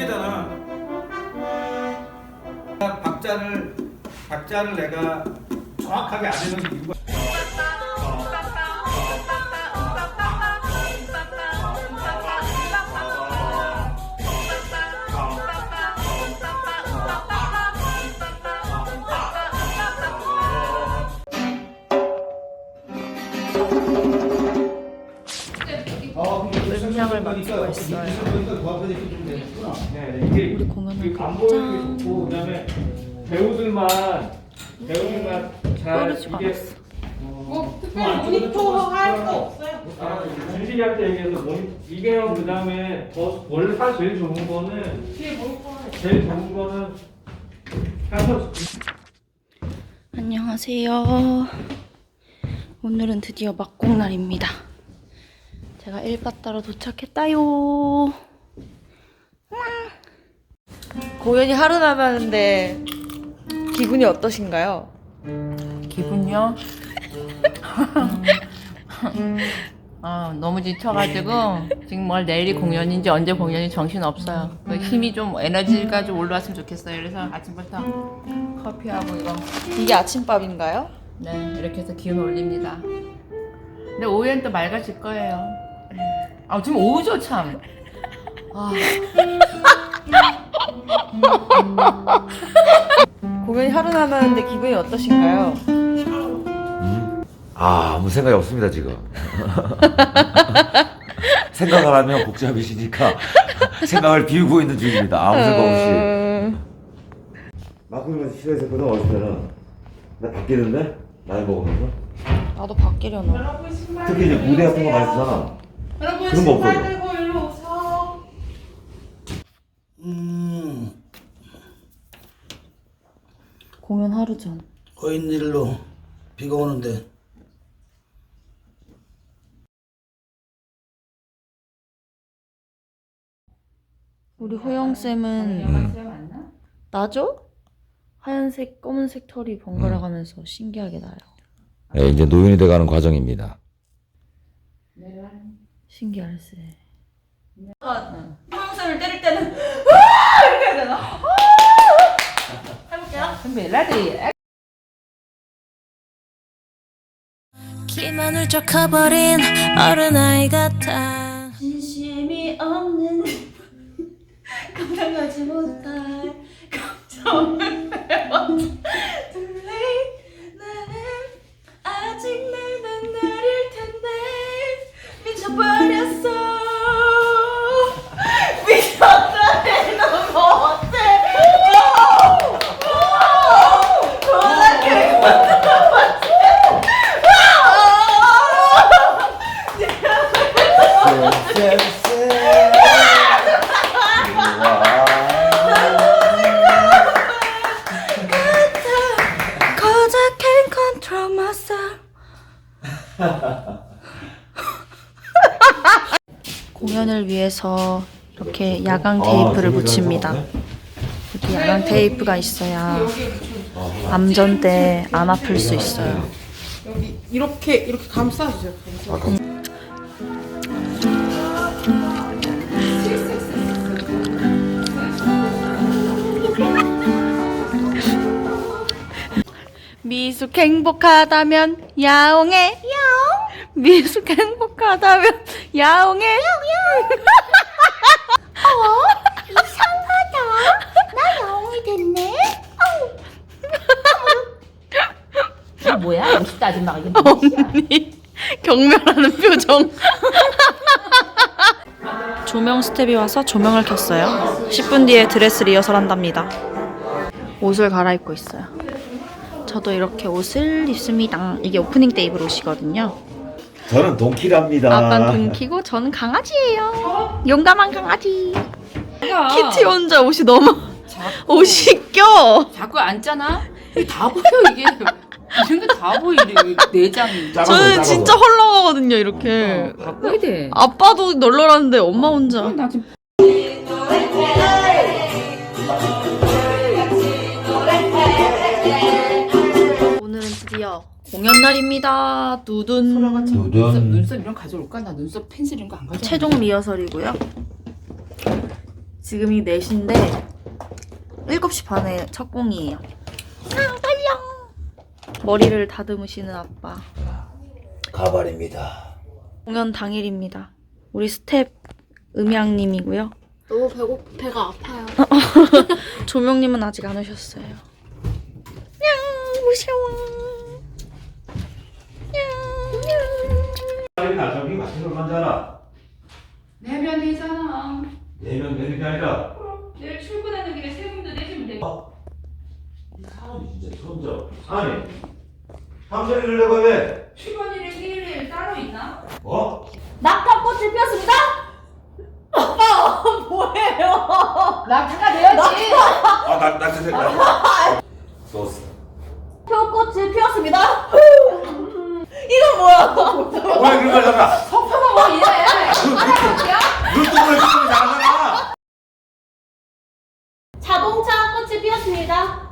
개잖아. 박자를 박자를 내가 정확하게 안 해놓은 이유가 음향을 맡고 있어요. 네, 이게 우리 이게 게 좋고 그다음에 배우들만 배우들만 잘 떨어지고 이게 않았어. 어, 특별히 모니터 할 거 없어요? 아, 준식이한테 얘기해서 모니 이게요 그다음에 더 원래 사실 제일 좋은 거는 뒤에 모니터 할 제일 좋은 거는 가서 안녕하세요. 오늘은 드디어 막공날입니다. 제가 일바따로 도착했다요. 공연이 하루 남았는데 기분이 어떠신가요? 기분요? 아, 너무 지쳐가지고 지금 뭘 내일이 공연인지 언제 공연인지 정신 없어요. 그 힘이 좀 에너지가 좀 올라왔으면 좋겠어요. 그래서 아침부터 커피하고 이거 이게 아침밥인가요? 네 이렇게 해서 기운 올립니다. 근데 오후엔 또 맑아질 거예요. 아 지금 오후죠 참. 아, 공연이 하루 남았는데 기분이 어떠신가요? 아, 아무 생각이 없습니다, 지금. 생각을 하면 복잡해지니까 생각을 비우고 있는 중입니다. 아무 생각 없이. 음, 막걸리 싫어했었거든, 어렸을 때는. 나 바뀌는데? 나이 먹으면서. 나도 바뀌려나. 특히 이제 무대 같은 거 많이 쓰잖아. 여러분 그런 거 신발 없어요. 들고 일로 오세요 공연 하루 전. 웬일로 비가 오는데 우리 호영 쌤은 맞나? 나죠? 하얀색, 검은색 털이 번갈아 가면서 신기하게 나요. 네, 이제 노인이 돼가는 과정입니다. 신기할세. 호영쌤을 때릴 때는 이렇게 해야 되나? 해볼게요. 선배 라디 키만 훌쩍 커버린 어른아이 같아 진심이 없는 감당하지 못할 감정을 Too 공연을 위해서 이렇게 야광 테이프를 붙입니다. 이렇게 야광 테이프가 있어야 암전 때 안 아플 수 있어요. 여기 이렇게 이렇게 감싸주세요. 감싸 미숙 행복하다면 야옹해! 야옹 미숙 행복하다면 야옹해 야옹 이거 뭐야? 50대 아줌마가. 이게 언니 경멸하는 표정. 조명 스텝이 와서 조명을 켰어요. 10분 뒤에 드레스 리허설 한답니다. 옷을 갈아입고 있어요. 저도 이렇게 옷을 입습니다. 이게 오프닝 때 입을 옷이거든요 저는 동키랍니다. 아빠는 동키고 저는 강아지예요. 용감한 강아지. 키티 혼자 옷이 너무 옷이 껴. 자꾸 앉잖아? 이게 다 보여 이게. 이런 게 다 보이네 내장이. 작아서, 저는 작아서. 진짜 헐렁하거든요 이렇게. 바꿔야 돼. 아빠도 널널한데 엄마 혼자. 나 지금 공연 날입니다. 두둔. 눈썹, 눈썹 이런 거 가져올까? 나 눈썹 펜슬 이런 거 안 가져올까? 최종 리허설이고요. 지금이 4시인데 7시 반에 첫 공이에요. 아, 빨리 머리를 다듬으시는 아빠. 가발입니다. 공연 당일입니다. 우리 스텝 음향님이고요. 너무 배고 배가 아파요. 조명님은 아직 안 오셨어요. 냥 무서워. 가정이 같은 걸 만잖아. 내면 되잖아. 네명 되는 게 아니라 내일 출근하는 길에 세금도 내주면 돼. 사람이 진짜 천적. 아니 삼천이를 내가 왜? 출근일에 휴일일 따로 있나? 어? 낙타꽃이 피었습니다. 낙타가 내야지. 아나 나 진짜. 소스. 표꽃이 피었습니다. 왜 그런 걸 잡아? 뭐 이래. 눈동을 그렇게 잘하잖아. 자동차 꽃이 피었습니다.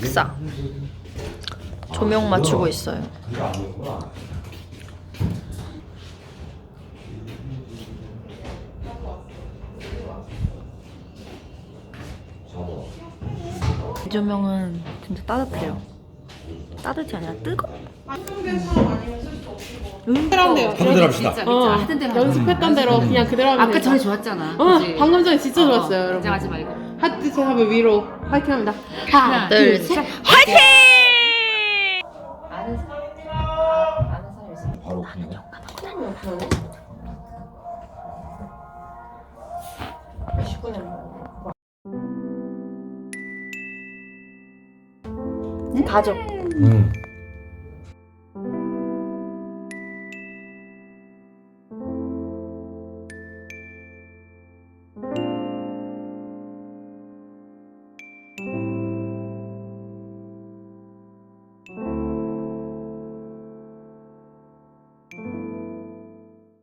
백사. 조명 맞추고 있어요. 이 조명은 진짜 따뜻해요. 따뜻이 아니라 뜨거. 사람대요. 한번 합시다. 어, 연습했던 대로 그냥 그대로 하면 아까. 전에 좋았잖아. 어, 그치? 방금 전에 진짜 어, 좋았어요, 여러분. 긴장하지 말고. 하트 하면 위로 화이팅 합니다. 하나, 둘, 셋. 화이팅! 아는 사람, 아는 사람 있어. 바로 그냥. 가족. 응.